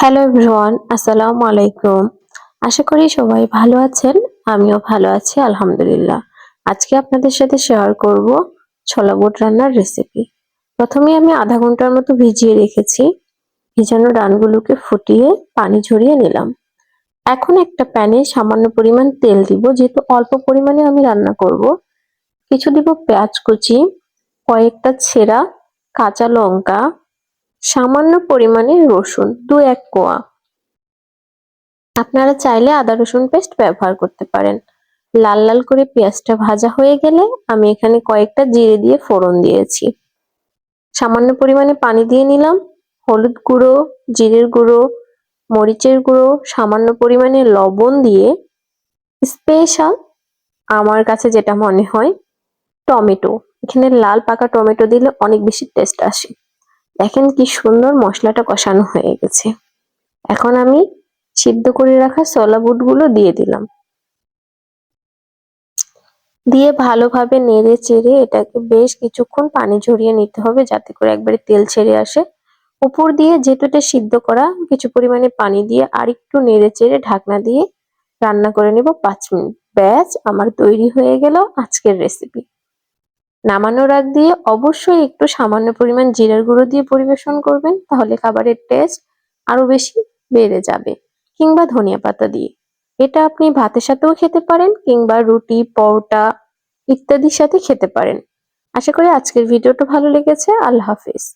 Hello everyone, আসসালামু আলাইকুম। আশা করি সবাই ভালো আছেন, আমিও ভালো আছি, আলহামদুলিল্লাহ। আজকে আপনাদের সাথে শেয়ার করব ছোলা বুট রান্নার রেসিপি প্রথমে আমি আধা ঘণ্টার মতো ভিজিয়ে রেখেছি। ভিজানো ডানগুলোকে ফুটিয়ে পানি ঝরিয়ে নিলাম। এখন একটা প্যানে সামান্য পরিমাণ তেল দিব, যেহেতু অল্প পরিমাণে আমি রান্না করব। কিছু দিব পেঁয়াজ কুচি, কয়েকটা ছেঁড়া কাঁচা লঙ্কা সামান্য পরিমাণে রসুন, দু এক কোয়া। আপনারা চাইলে আদা রসুন পেস্ট ব্যবহার করতে পারেন। লাল লাল করে পেঁয়াজটা ভাজা হয়ে গেলে আমি এখানে কয়েকটা জিরে দিয়ে ফোড়ন দিয়েছি। সামান্য পরিমাণে পানি দিয়ে নিলাম। হলুদ গুঁড়ো, জিরের গুঁড়ো, মরিচের গুঁড়ো, সামান্য পরিমাণে লবণ দিয়ে স্পেশাল আমার কাছে যেটা মনে হয় টমেটো। এখানে লাল পাকা টমেটো দিলে অনেক বেশি টেস্ট আসে। দেখেন কি সুন্দর মশলাটা কষানো হয়ে গেছে। এখন আমি সিদ্ধ করে রাখা সলা বুটগুলো দিয়ে দিলাম। দিয়ে ভালোভাবে নেড়ে চেড়ে এটাকে বেশ কিছুক্ষণ পানি ঝরিয়ে নিতে হবে যাতে করে একবারে তেল ছেড়ে আসে। উপর দিয়ে যেহেতু এটা সিদ্ধ করা, কিছু পরিমাণে পানি দিয়ে আরেকটু নেড়ে চেড়ে ঢাকনা দিয়ে রান্না করে নিব পাঁচ মিনিট। ব্যাস, আমার তৈরি হয়ে গেল আজকের রেসিপি নামানোর আগ দিয়ে অবশ্যই একটু সামান্য পরিমাণ জিরার গুঁড়ো দিয়ে পরিবেশন করবেন, তাহলে খাবারের টেস্ট আরও বেশি বেড়ে যাবে। কিংবা ধনিয়া পাতা দিয়ে। এটা আপনি ভাতের সাথেও খেতে পারেন, কিংবা রুটি, পরোটা ইত্যাদির সাথে খেতে পারেন। আশা করি আজকের ভিডিওটা ভালো লেগেছে, আল্লাহ হাফিজ।